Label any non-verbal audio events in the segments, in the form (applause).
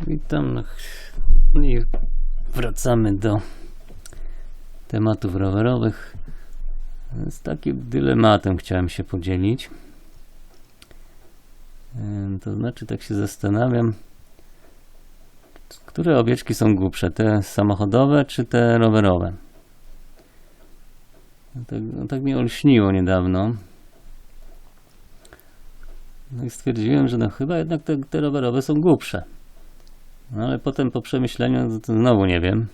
Witam i wracamy do tematów rowerowych. Z takim dylematem chciałem się podzielić. To znaczy, tak się zastanawiam, które owieczki są głupsze, te samochodowe czy te rowerowe? No Tak, no tak mnie olśniło niedawno. No i stwierdziłem, że no chyba jednak te, te rowerowe są głupsze. No ale potem po przemyśleniu to, znowu nie wiem.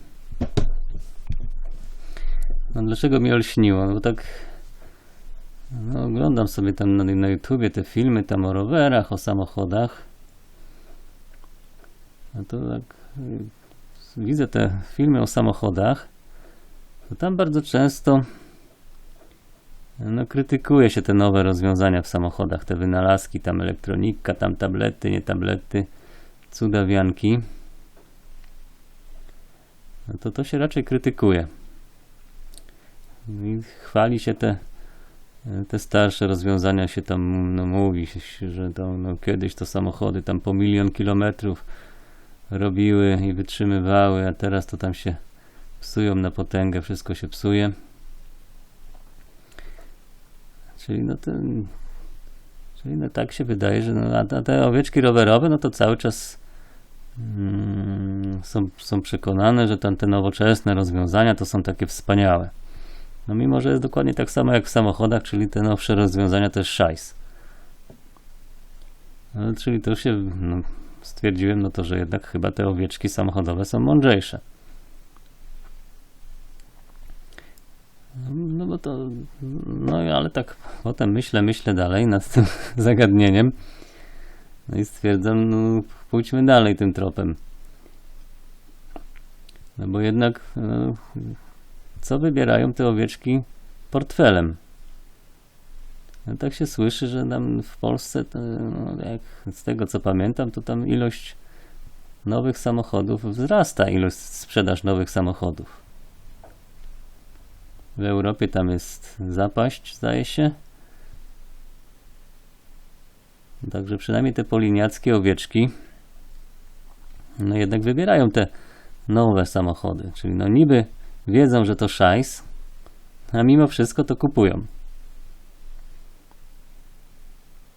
No dlaczego mi olśniło? No bo tak no, oglądam sobie tam na, na YouTubie te filmy tam o rowerach, o samochodach. No to tak y, widzę te filmy o samochodach. To tam bardzo często no, krytykuje się te nowe rozwiązania w samochodach, te wynalazki, tam elektronika, tam tablety, nie tablety, cudawianki. No to to się raczej krytykuje. I chwali się te, te starsze rozwiązania się tam, no mówi że to, no, kiedyś to samochody tam po milion kilometrów robiły i wytrzymywały, a teraz to tam się psują na potęgę, wszystko się psuje. Czyli no ten, czyli no tak się wydaje, że no, a te owieczki rowerowe, no to cały czas są, są przekonane, że tam te nowoczesne rozwiązania to są takie wspaniałe. No mimo, że jest dokładnie tak samo jak w samochodach, czyli te nowsze rozwiązania jest szajs. No, czyli to się no, stwierdziłem, no to, że jednak chyba te owieczki samochodowe są mądrzejsze. No bo to, no ale tak potem myślę, myślę dalej nad tym (laughs) zagadnieniem. No i stwierdzam, no pójdźmy dalej tym tropem. No bo jednak, no, co wybierają te owieczki portfelem? No tak się słyszy, że tam w Polsce, to, no, jak z tego co pamiętam, to tam ilość nowych samochodów wzrasta, ilość sprzedaż nowych samochodów. W Europie tam jest zapaść, zdaje się. Także przynajmniej te poliniackie owieczki no jednak wybierają te nowe samochody. Czyli no niby wiedzą, że to szajs, a mimo wszystko to kupują.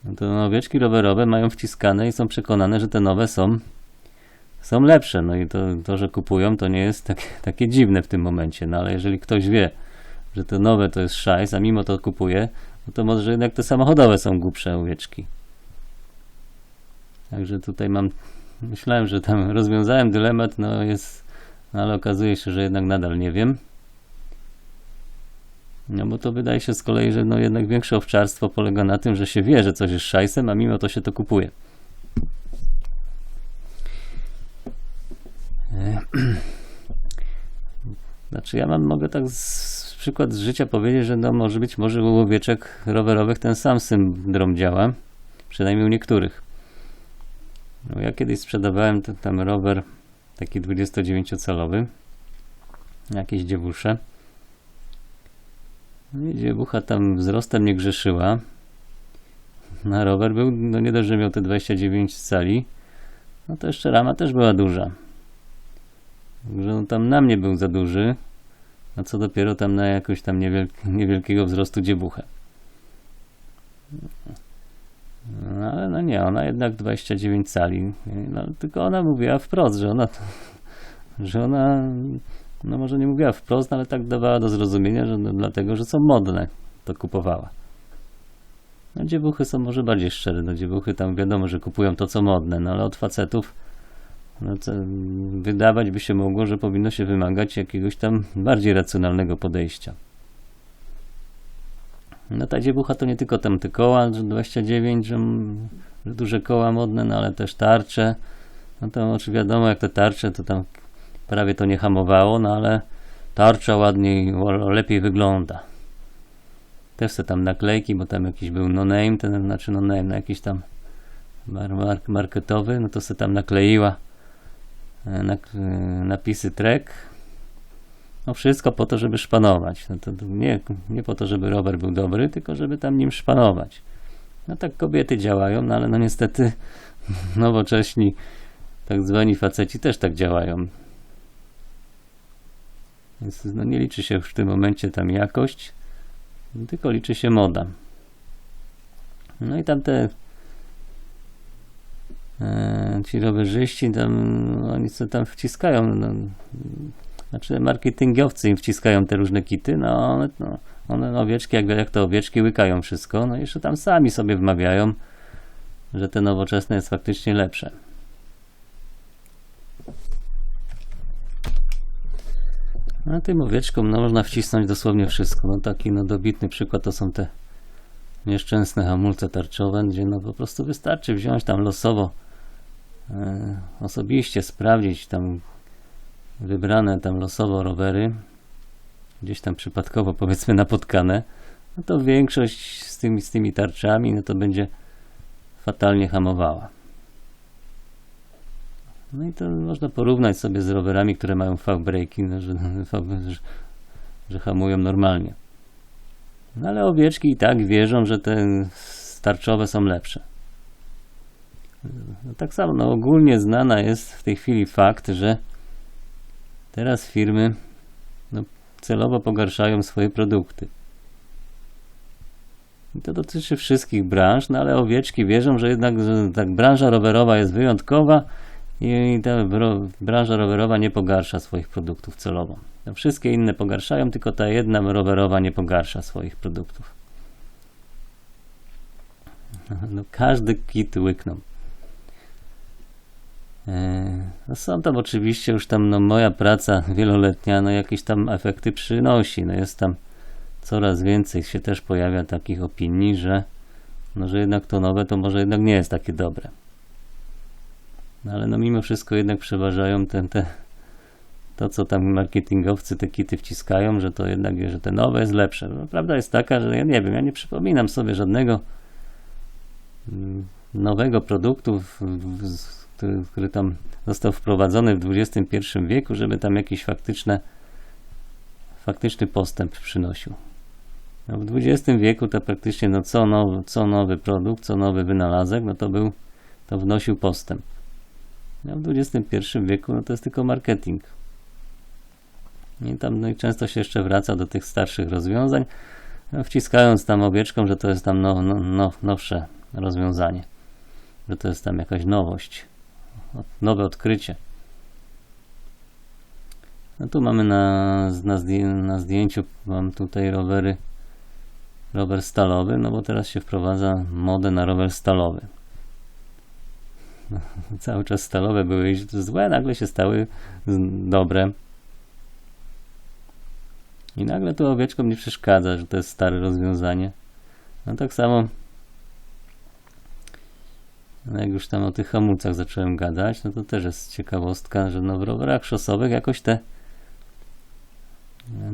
No to no, owieczki rowerowe mają wciskane i są przekonane, że te nowe są, są lepsze. No i to, to że kupują, to nie jest tak, takie dziwne w tym momencie. No ale jeżeli ktoś wie, że te nowe to jest szajs, a mimo to kupuje, no to może jednak te samochodowe są głupsze owieczki. Także tutaj mam, myślałem, że tam rozwiązałem dylemat, no jest, no ale okazuje się, że jednak nadal nie wiem. No bo to wydaje się z kolei, że no jednak większe owczarstwo polega na tym, że się wie, że coś jest szajsem, a mimo to się to kupuje. E, (clears throat) Znaczy ja mam, mogę tak z przykład z życia powiedzieć, że no może być może u owieczek rowerowych ten sam syndrom działa, przynajmniej u niektórych. No ja kiedyś sprzedawałem ten, tam rower taki 29-calowy, jakieś dziewusze. No i dziewucha tam wzrostem nie grzeszyła. Na rower był, no nie dość, że miał te 29 cali, no to jeszcze rama też była duża. Także on tam na mnie był za duży, a co dopiero tam na jakoś tam niewielk niewielkiego wzrostu dziebuchę. No ale no nie, ona jednak 29 cali. No, tylko ona mówiła wprost, że ona, (laughs) że ona, no może nie mówiła wprost, ale tak dawała do zrozumienia, że no, dlatego, że są modne, to kupowała. No dziewuchy są może bardziej szczere, no dziewuchy tam wiadomo, że kupują to, co modne, no ale od facetów no to wydawać by się mogło, że powinno się wymagać jakiegoś tam bardziej racjonalnego podejścia. No ta dziewucha to nie tylko tam te koła, że 29, że, że duże koła modne, no ale też tarcze. No to oczywiście wiadomo, jak te tarcze, to tam prawie to nie hamowało, no ale tarcza ładniej, lepiej wygląda. Też se tam naklejki, bo tam jakiś był no name, ten znaczy no name, no jakiś tam mar- mark- marketowy, no to se tam nakleiła e, e, napisy trek. No wszystko po to, żeby szpanować. No to nie, nie po to, żeby rower był dobry, tylko żeby tam nim szpanować. No tak kobiety działają, no ale no niestety (laughs) nowocześni tak zwani faceci też tak działają. Więc no, nie liczy się w tym momencie tam jakość, tylko liczy się moda. No i tam te e, ci rowerzyści tam, oni co tam wciskają, no, znaczy marketingowcy im wciskają te różne kity, no one, no, one owieczki, jak, jak to owieczki, łykają wszystko, no i jeszcze tam sami sobie wmawiają, że te nowoczesne jest faktycznie lepsze. A tym owieczkom no, można wcisnąć dosłownie wszystko. No, taki no, dobitny przykład to są te nieszczęsne hamulce tarczowe, gdzie no, po prostu wystarczy wziąć tam losowo e, osobiście sprawdzić tam wybrane tam losowo rowery, gdzieś tam przypadkowo (laughs) powiedzmy napotkane, no to większość z tymi, z tymi tarczami no to będzie fatalnie hamowała. No i to można porównać sobie z rowerami, które mają V-braki, no, że, (laughs) że, że hamują normalnie. No ale owieczki i tak wierzą, że te starczowe są lepsze. No tak samo, no ogólnie znana jest w tej chwili fakt, że teraz firmy no, celowo pogarszają swoje produkty. I to dotyczy wszystkich branż, no ale owieczki wierzą, że jednak że tak branża rowerowa jest wyjątkowa i ta branża rowerowa nie pogarsza swoich produktów celowo. No, wszystkie inne pogarszają, tylko ta jedna rowerowa nie pogarsza swoich produktów. No, każdy kit łykną. E, no są tam oczywiście już tam no, moja praca wieloletnia, no jakieś tam efekty przynosi. No jest tam coraz więcej się też pojawia takich opinii, że no, że jednak to nowe to może jednak nie jest takie dobre. No ale no mimo wszystko jednak przeważają te, te, to, co tam marketingowcy te kity wciskają, że to jednak, że te nowe jest lepsze. No, prawda jest taka, że ja nie wiem, ja nie przypominam sobie żadnego mm, nowego produktu, który, który tam został wprowadzony w XXI wieku, żeby tam jakiś faktyczne, faktyczny postęp przynosił. No w XX wieku to praktycznie no co, nowy, co nowy produkt, co nowy wynalazek, no to był, to wnosił postęp. No w XXI wieku no to jest tylko marketing. I tam no i często się jeszcze wraca do tych starszych rozwiązań, no, wciskając tam owieczką, że to jest tam no, nowsze rozwiązanie, że to jest tam jakaś nowość, nowe odkrycie. No tu mamy na, na, na zdjęciu, mam tutaj rowery, rower stalowy, no bo teraz się wprowadza modę na rower stalowy. No, (laughs) cały czas stalowe były złe, nagle się stały dobre. I nagle tu owieczkom nie przeszkadza, że to jest stare rozwiązanie. No tak samo no jak już tam o tych hamulcach zacząłem gadać, no to też jest ciekawostka, że no w rowerach szosowych jakoś te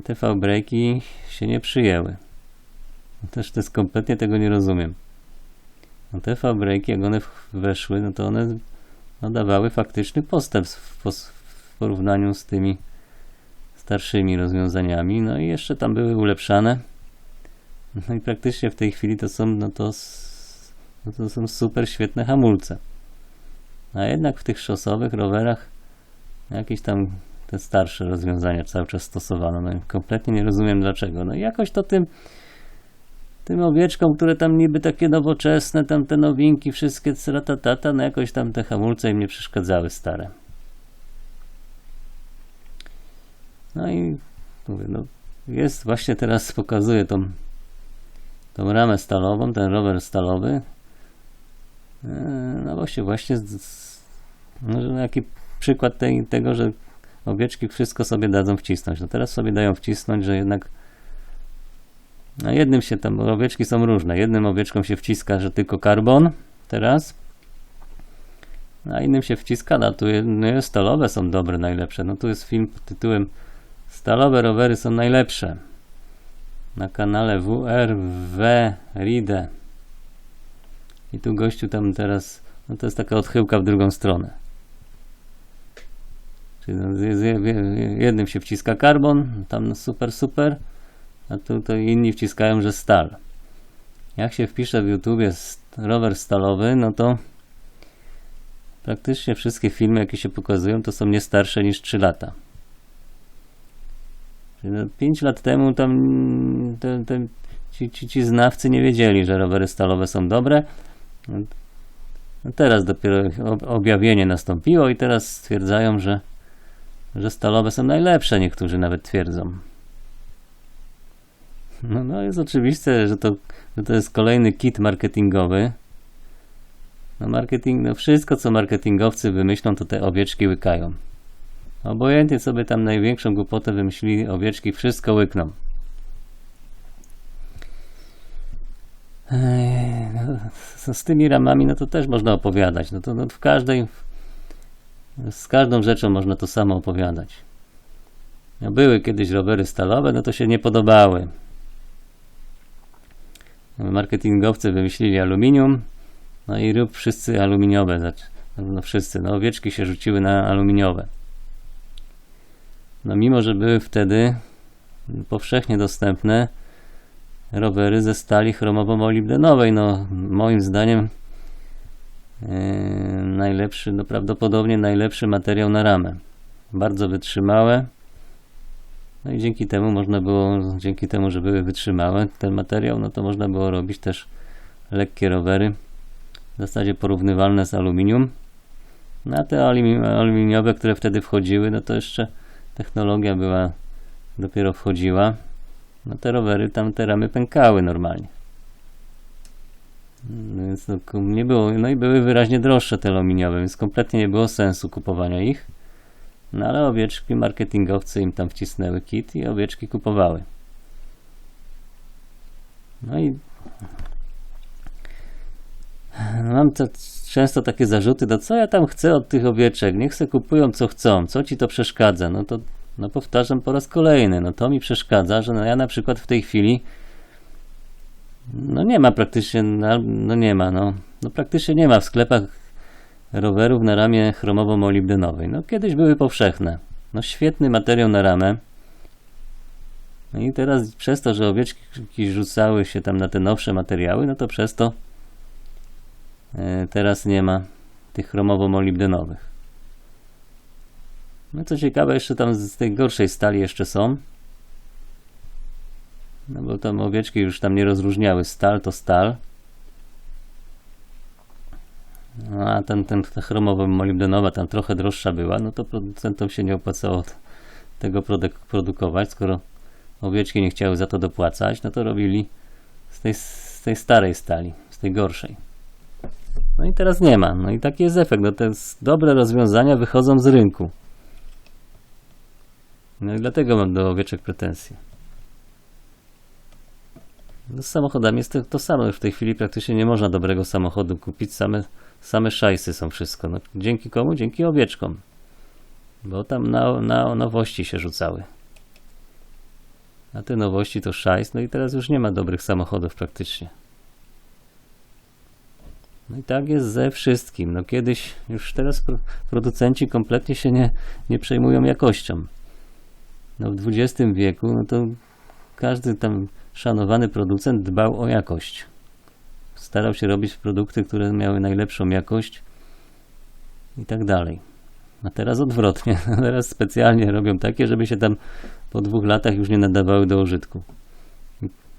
te V-braki się nie przyjęły. Też jest kompletnie tego nie rozumiem. No te V-braki, jak one weszły, no to one no, dawały faktyczny postęp w, w porównaniu z tymi starszymi rozwiązaniami. No i jeszcze tam były ulepszane. No i praktycznie w tej chwili to są, no to, no to są super świetne hamulce. A jednak w tych szosowych rowerach jakieś tam te starsze rozwiązania cały czas stosowano. No kompletnie nie rozumiem dlaczego. No i jakoś to tym tym owieczkom, które tam niby takie nowoczesne, tam te nowinki, wszystkie tata, no jakoś tam te hamulce im nie przeszkadzały stare. No i mówię, no jest właśnie teraz pokazuję tą, tą ramę stalową, ten rower stalowy. E, no właśnie, właśnie no, jaki przykład tej, tego, że owieczki wszystko sobie dadzą wcisnąć. No teraz sobie dają wcisnąć, że jednak no jednym się tam, owieczki są różne. Jednym owieczkom się wciska, że tylko karbon teraz, a innym się wciska, no tu no, stalowe są dobre, najlepsze. No tu jest film pod tytułem Stalowe rowery są najlepsze. Na kanale WRW Ride. I tu gościu tam teraz, no to jest taka odchyłka w drugą stronę. Czyli no, jednym się wciska karbon, tam super, super, a tu to inni wciskają, że stal. Jak się wpisze w YouTubie rower stalowy, no to praktycznie wszystkie filmy, jakie się pokazują, to są nie starsze niż 3 lata. Czyli no, 5 lat temu tam te, te, ci, ci, ci znawcy nie wiedzieli, że rowery stalowe są dobre. No, teraz dopiero ob- objawienie nastąpiło i teraz stwierdzają, że, że stalowe są najlepsze, niektórzy nawet twierdzą. No, no jest oczywiste, że to, że to jest kolejny kit marketingowy. No marketing, no wszystko co marketingowcy wymyślą, to te owieczki łykają. Obojętnie sobie tam największą głupotę wymyślili, owieczki wszystko łykną. Ej, z- (laughs) z tymi ramami, no to też można opowiadać. No to no, w każdej, z każdą rzeczą można to samo opowiadać. No, były kiedyś rowery stalowe, no to się nie podobały. Marketingowcy wymyślili aluminium, no i rób wszyscy aluminiowe. zac- No wszyscy, no owieczki się rzuciły na aluminiowe. No mimo, że były wtedy powszechnie dostępne rowery ze stali chromowo-molibdenowej, no moim zdaniem yy, najlepszy, no prawdopodobnie najlepszy materiał na ramę. Bardzo wytrzymałe. No i dzięki temu można było, dzięki temu, że były wytrzymałe ten materiał, no to można było robić też lekkie rowery, w zasadzie porównywalne z aluminium. No a te alumi- aluminiowe, które wtedy wchodziły, no to jeszcze technologia była, dopiero wchodziła. No te rowery, tam te ramy pękały normalnie. No Więc no, nie było, no i były wyraźnie droższe te aluminiowe, więc kompletnie nie było sensu kupowania ich. No ale owieczki, marketingowcy im tam wcisnęły kit i owieczki kupowały. No i mam to, często takie zarzuty, no co ja tam chcę od tych owieczek, niech se kupują co chcą, co ci to przeszkadza? No to no powtarzam po raz kolejny, no to mi przeszkadza, że no ja na przykład w tej chwili no nie ma praktycznie, no no nie ma, no, no praktycznie nie ma w sklepach rowerów na ramie chromowo-molibdenowej. No kiedyś były powszechne. No świetny materiał na ramę. No i teraz przez to, że owieczki rzucały się tam na te nowsze materiały, no to przez to e, teraz nie ma tych chromowo-molibdenowych. No co ciekawe, jeszcze tam z tej gorszej stali jeszcze są. No bo tam owieczki już tam nie rozróżniały. Stal to stal. No, a ten, ten ta chromowa molibdenowa tam trochę droższa była, no to producentom się nie opłacało tego produk- produkować, skoro owieczki nie chciały za to dopłacać, no to robili z tej, z tej starej stali, z tej gorszej. No i teraz nie ma. No i taki jest efekt. No te dobre rozwiązania wychodzą z rynku. No i dlatego mam do owieczek pretensje. No z samochodami jest to, to samo. Już w tej chwili praktycznie nie można dobrego samochodu kupić. Same, same szajsy są wszystko. No, dzięki komu? Dzięki owieczkom. Bo tam na, na nowości się rzucały. A te nowości to szajs. No i teraz już nie ma dobrych samochodów praktycznie. No i tak jest ze wszystkim. No kiedyś, już teraz pro, producenci kompletnie się nie, nie przejmują jakością. No w XX wieku, no to każdy tam szanowany producent dbał o jakość. Starał się robić produkty, które miały najlepszą jakość i tak dalej. A teraz odwrotnie. (laughs) Teraz specjalnie robią takie, żeby się tam po dwóch latach już nie nadawały do użytku.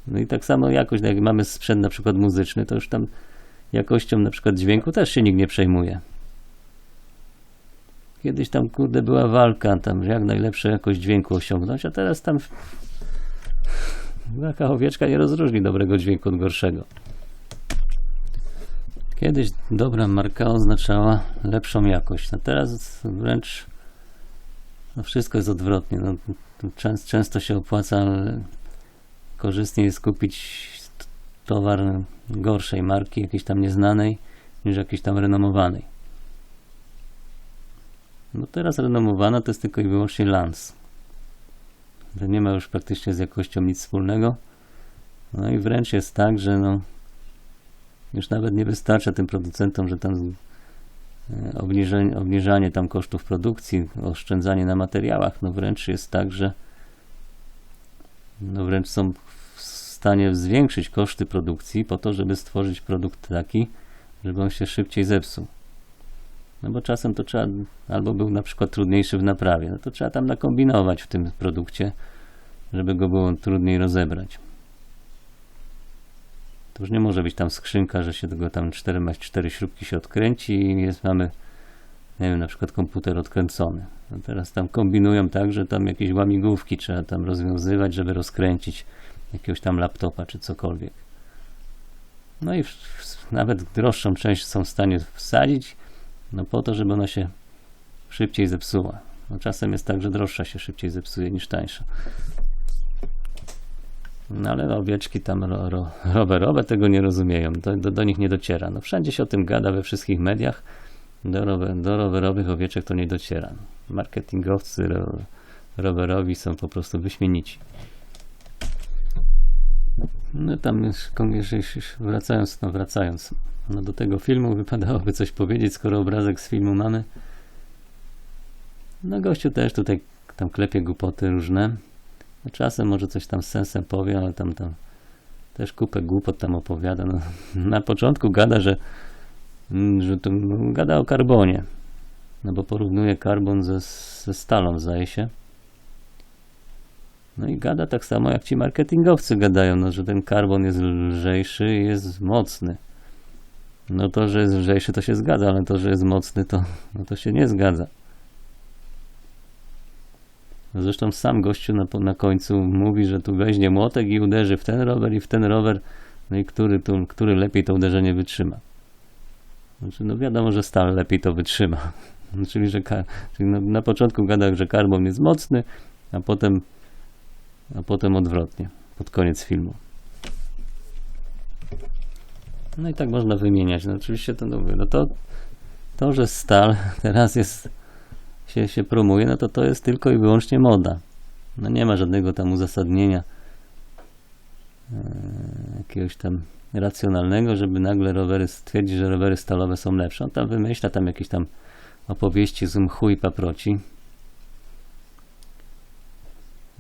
No i tak samo jakość, no jak mamy sprzęt na przykład muzyczny, to już tam jakością na przykład dźwięku też się nikt nie przejmuje. Kiedyś tam kurde była walka, tam jak najlepszą jakość dźwięku osiągnąć, a teraz tam taka owieczka nie rozróżni dobrego dźwięku od gorszego. Kiedyś dobra marka oznaczała lepszą jakość, a teraz wręcz no wszystko jest odwrotnie. No, często, często się opłaca, ale korzystniej jest kupić towar gorszej marki, jakiejś tam nieznanej, niż jakiejś tam renomowanej. No teraz renomowana to jest tylko i wyłącznie Lans. To nie ma już praktycznie z jakością nic wspólnego. No i wręcz jest tak, że no, już nawet nie wystarcza tym producentom, że tam e, obniżenie, obniżanie tam kosztów produkcji, oszczędzanie na materiałach, no wręcz jest tak, że no wręcz są w stanie zwiększyć koszty produkcji po to, żeby stworzyć produkt taki, żeby on się szybciej zepsuł. No bo czasem to trzeba, albo był na przykład trudniejszy w naprawie, no to trzeba tam nakombinować w tym produkcie, żeby go było trudniej rozebrać. To już nie może być tam skrzynka, że się tego tam cztery, ma cztery śrubki się odkręci i jest, mamy, nie wiem, na przykład komputer odkręcony. No teraz tam kombinują tak, że tam jakieś łamigłówki trzeba tam rozwiązywać, żeby rozkręcić jakiegoś tam laptopa czy cokolwiek. No i w, w, nawet droższą część są w stanie wsadzić, no po to, żeby ona się szybciej zepsuła. No czasem jest tak, że droższa się szybciej zepsuje niż tańsza. No ale owieczki tam ro, ro, rowerowe tego nie rozumieją, do, do, do nich nie dociera. No wszędzie się o tym gada we wszystkich mediach, do, rower, do rowerowych owieczek to nie dociera. Marketingowcy ro, rowerowi są po prostu wyśmienici. No tam już, już wracając, no wracając no do tego filmu, wypadałoby coś powiedzieć, skoro obrazek z filmu mamy. No gościu też tutaj tam klepie głupoty różne. No, czasem może coś tam z sensem powie, ale tam, tam też kupę głupot tam opowiada. No, na początku gada, że, mm, że to, no, gada o karbonie. No bo porównuje karbon ze, ze stalą, zdaje się. No i gada tak samo jak ci marketingowcy gadają, no, że ten karbon jest lżejszy i jest mocny. No to, że jest lżejszy to się zgadza, ale to, że jest mocny to, no to się nie zgadza. Zresztą sam gościu na, na końcu mówi, że tu weźmie młotek i uderzy w ten rower i w ten rower, no i który, tu, który lepiej to uderzenie wytrzyma. Znaczy, no wiadomo, że stal lepiej to wytrzyma. (laughs) Czyli, że czyli no, na początku gada, że karbon jest mocny, a potem, a potem odwrotnie, pod koniec filmu. No i tak można wymieniać. No oczywiście to, no, no to, to, że stal (laughs) teraz jest, się, się promuje, no to to jest tylko i wyłącznie moda. No nie ma żadnego tam uzasadnienia e, jakiegoś tam racjonalnego, żeby nagle rowery stwierdzić, że rowery stalowe są lepsze. On tam wymyśla tam jakieś tam opowieści z mchu i paproci.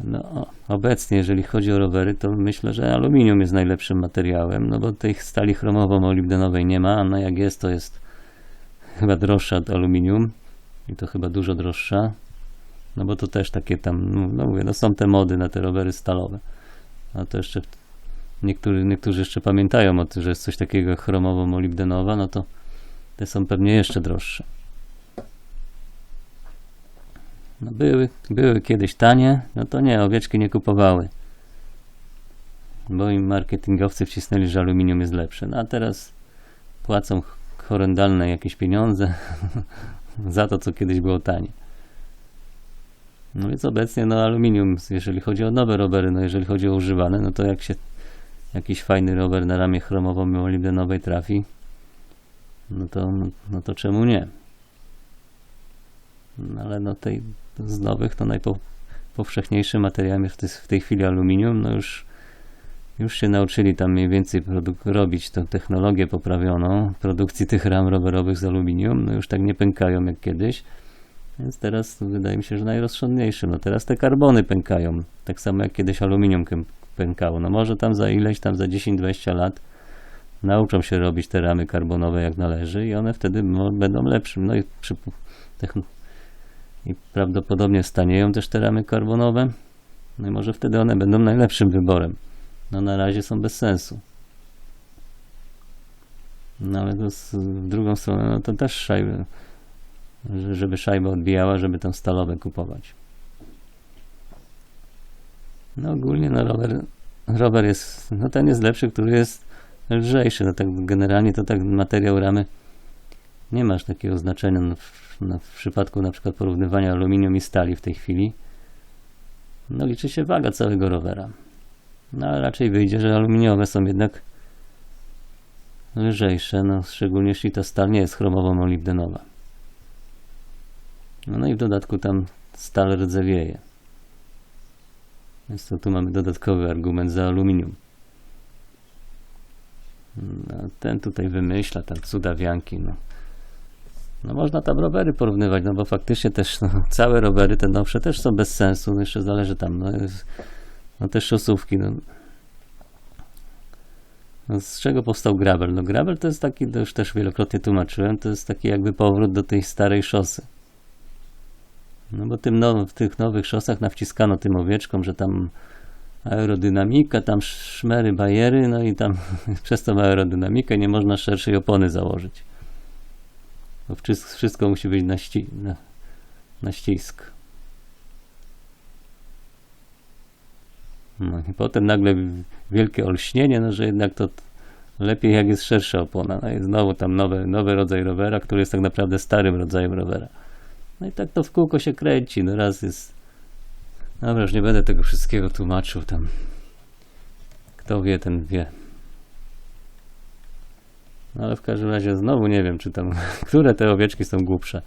No, obecnie, jeżeli chodzi o rowery, to myślę, że aluminium jest najlepszym materiałem, no bo tej stali chromowo-molibdenowej nie ma, no jak jest, to jest chyba droższa od aluminium i to chyba dużo droższa, no bo to też takie tam, no, no mówię, no są te mody na te rowery stalowe, a to jeszcze niektórzy, niektórzy jeszcze pamiętają o tym, że jest coś takiego chromowo-molibdenowa, no to te są pewnie jeszcze droższe. No były, były kiedyś tanie, no to nie, owieczki nie kupowały. Bo im marketingowcy wcisnęli, że aluminium jest lepsze. No a teraz płacą horrendalne jakieś pieniądze (laughs) za to, co kiedyś było tanie. No więc obecnie no aluminium, jeżeli chodzi o nowe rowery, no jeżeli chodzi o używane, no to jak się jakiś fajny rower na ramię chromowo-molibdenowej trafi, no to, no to czemu nie? No ale no tej z nowych to najpowszechniejszym materiałem jest w tej, chwili aluminium. No już, już się nauczyli tam mniej więcej robić tą technologię poprawioną produkcji tych ram rowerowych z aluminium. No już tak nie pękają jak kiedyś. Więc teraz wydaje mi się, że najrozsądniejszym. No teraz te karbony pękają. Tak samo jak kiedyś aluminium pękało. No może tam za ileś, tam za 10-20 lat nauczą się robić te ramy karbonowe jak należy i one wtedy będą lepszym. No i przy i prawdopodobnie stanieją też te ramy karbonowe. No i może wtedy one będą najlepszym wyborem. No na razie są bez sensu. No ale to z w drugą stronę, no to też szajby, że- żeby szajba odbijała, żeby tam stalowe kupować. No ogólnie no rower, rower jest, no ten jest lepszy, który jest lżejszy. No tak generalnie to tak materiał ramy nie masz takiego znaczenia w, no, w przypadku na przykład porównywania aluminium i stali w tej chwili. No liczy się waga całego rowera. No ale raczej wyjdzie, że aluminiowe są jednak lżejsze, no szczególnie jeśli ta stal nie jest chromowo-molibdenowa. No, no i w dodatku tam stal rdzewieje. Więc to tu mamy dodatkowy argument za aluminium. No, ten tutaj wymyśla, ten cudawianki, no. No można tam rowery porównywać, no bo faktycznie też no, całe rowery, te nowsze też są bez sensu, no jeszcze zależy tam, no, no te szosówki, no. No, z czego powstał gravel? No gravel to jest taki, to już też wielokrotnie tłumaczyłem, to jest taki jakby powrót do tej starej szosy. No bo tym now, w tych nowych szosach nawciskano tym owieczkom, że tam aerodynamika, tam szmery, bajery, no i tam (laughs) przez tą aerodynamikę nie można szerszej opony założyć. Bo wszystko, wszystko musi być na, ści, na, na ścisk. No i potem nagle wielkie olśnienie, no że jednak to lepiej jak jest szersza opona. No i znowu tam nowy, nowy rodzaj rowera, który jest tak naprawdę starym rodzajem rowera. No i tak to w kółko się kręci. No raz jest... Dobra, już nie będę tego wszystkiego tłumaczył tam. Kto wie, ten wie. Ale w każdym razie znowu nie wiem, czy tam, (laughs) które te owieczki są głupsze.